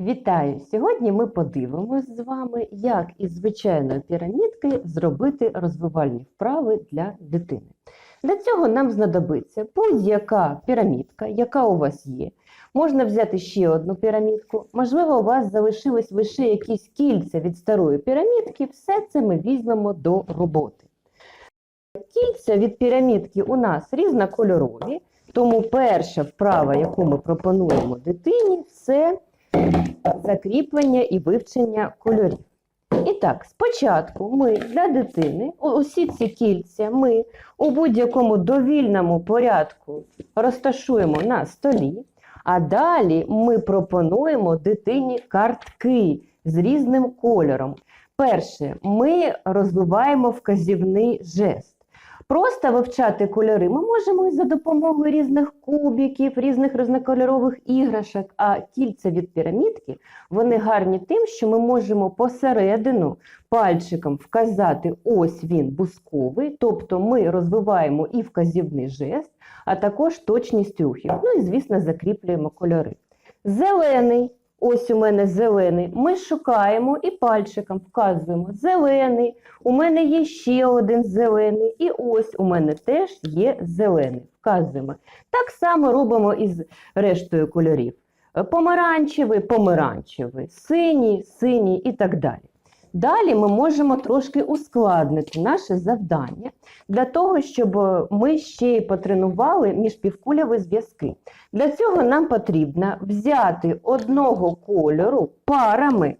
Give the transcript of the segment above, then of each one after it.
Вітаю! Сьогодні ми подивимось з вами, як із звичайної пірамідки зробити розвивальні вправи для дитини. Для цього нам знадобиться будь-яка пірамідка, яка у вас є. Можна взяти ще одну пірамідку. Можливо, у вас залишились лише якісь кільця від старої пірамідки. Все це ми візьмемо до роботи. Кільця від пірамідки у нас різнокольорові, тому перша вправа, яку ми пропонуємо дитині, це закріплення і вивчення кольорів. І так, спочатку ми для дитини усі ці кільця ми у будь-якому довільному порядку розташуємо на столі, а далі ми пропонуємо дитині картки з різним кольором. Перше, ми розвиваємо вказівний жест. Просто вивчати кольори ми можемо і за допомогою різних кубиків, різних різнокольорових іграшок. А кільця від пірамідки вони гарні тим, що ми можемо посередину пальчиком вказати ось він бусковий, тобто ми розвиваємо і вказівний жест, а також точність рухів. Ну і, звісно, закріплюємо кольори. Зелений. Ось у мене зелений. Ми шукаємо і пальчиком вказуємо зелений. У мене є ще один зелений, і ось у мене теж є зелений. Вказуємо. Так само робимо із рештою кольорів. Е, Помаранчевий, помаранчевий, синій, синій і так далі. Далі ми можемо трошки ускладнити наше завдання для того, щоб е, ми ще й потренували міжпівкульові зв'язки. Для цього нам потрібно взяти одного кольору парами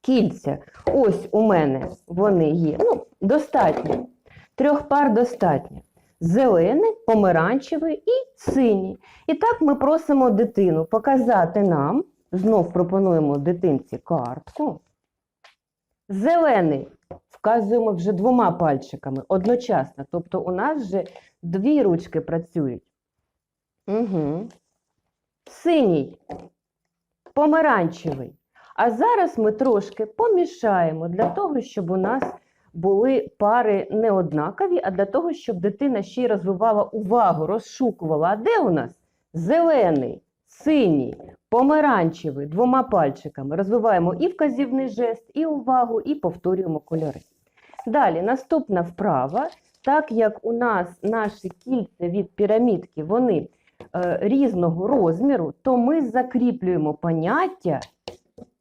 кільця. Ось у мене вони є. Ну, достатньо. Трьох пар достатньо. Зелений, помаранчевий і синій. І так ми просимо дитину показати нам, знов пропонуємо дитинці картку. Зелений вказуємо вже двома пальчиками одночасно. Тобто у нас вже дві ручки працюють. Угу. Синій, помаранчевий. А зараз ми трошки помішаємо для того, щоб у нас були пари не однакові, а для того, щоб дитина ще й розвивала увагу, розшукувала. А де у нас зелений, синій, помаранчевий двома пальчиками. Розвиваємо і вказівний жест, і увагу, і повторюємо кольори. Далі, наступна вправа. Так як у нас наші кільця від пірамідки, вони е, різного розміру, то ми закріплюємо поняття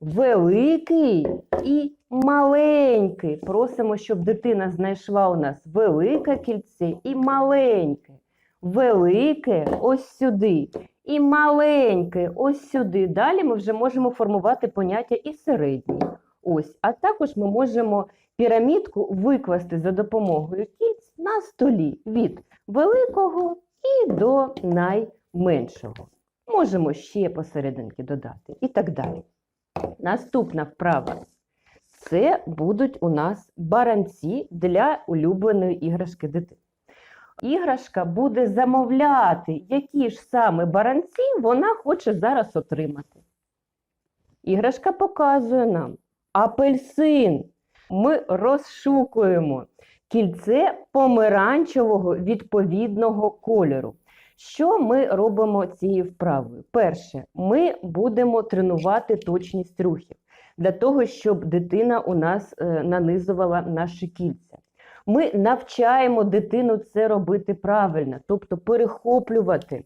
великий і маленький. Просимо, щоб дитина знайшла у нас велике кільце і маленьке. Велике ось сюди. І маленьке ось сюди. Далі ми вже можемо формувати поняття і середній. Ось. А також ми можемо пірамідку викласти за допомогою кільць на столі від великого і до найменшого. Можемо ще посерединки додати і так далі. Наступна вправа. Це будуть у нас баранці для улюбленої іграшки дитини. Іграшка буде замовляти, які ж саме баранці вона хоче зараз отримати. Іграшка показує нам апельсин. Ми розшукуємо кільце помаранчевого відповідного кольору. Що ми робимо цією вправою? Перше, ми будемо тренувати точність рухів для того, щоб дитина у нас е, нанизувала наші кільця. Ми навчаємо дитину це робити правильно, тобто перехоплювати,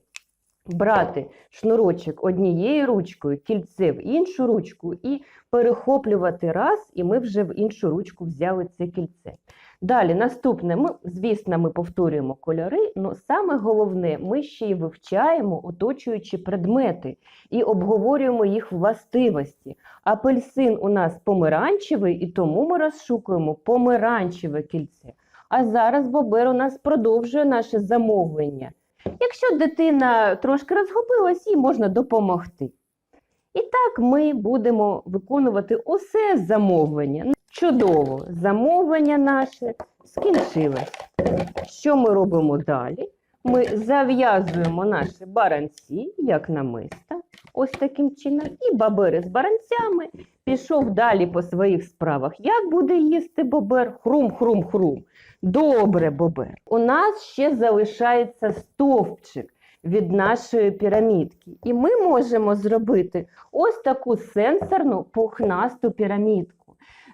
брати шнурочок однією ручкою, кільце в іншу ручку і перехоплювати раз, і ми вже в іншу ручку взяли це кільце. Далі, наступне, ми, звісно, ми повторюємо кольори, але саме головне, ми ще й вивчаємо оточуючі предмети і обговорюємо їх властивості. Апельсин у нас помаранчевий, і тому ми розшукуємо помаранчеве кільце. А зараз Бобер у нас продовжує наше замовлення. Якщо дитина трошки розгубилась, їй можна допомогти. І так ми будемо виконувати усе замовлення. Чудово, замовлення наше скінчилось. Що ми робимо далі? Ми зав'язуємо наші баранці, як намиста, ось таким чином, і бабери з баранцями пішов далі по своїх справах. Як буде їсти бобер? Хрум-хрум-хрум. Добре, бобер. У нас ще залишається стовпчик. від нашої пірамідки. І ми можемо зробити ось таку сенсорну пухнасту пірамідку.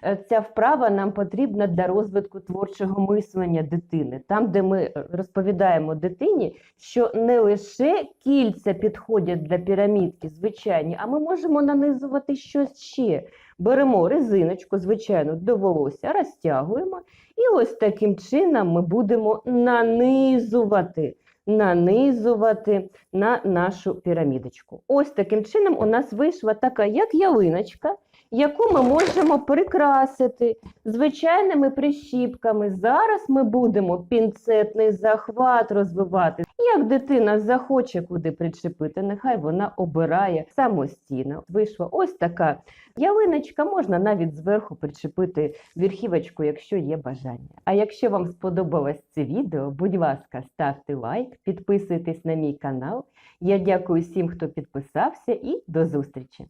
Е, Ця вправа нам потрібна для розвитку творчого мислення дитини, там, де ми розповідаємо дитині, що не лише кільця підходять для пірамідки, звичайні, а ми можемо нанизувати щось ще. Беремо резиночку, звичайно, до волосся, розтягуємо, і ось таким чином ми будемо нанизувати, нанизувати на нашу пірамідочку. Ось таким чином у нас вийшла така, як ялиночка, яку ми можемо прикрасити звичайними прищіпками. Зараз ми будемо пінцетний захват розвивати. Як дитина захоче куди причепити, нехай вона обирає самостійно. Вийшла ось така ялиночка, можна навіть зверху причепити верхівочку, якщо є бажання. А якщо вам сподобалось це відео, будь ласка, ставте лайк, підписуйтесь на мій канал. Я дякую всім, хто підписався, і до зустрічі!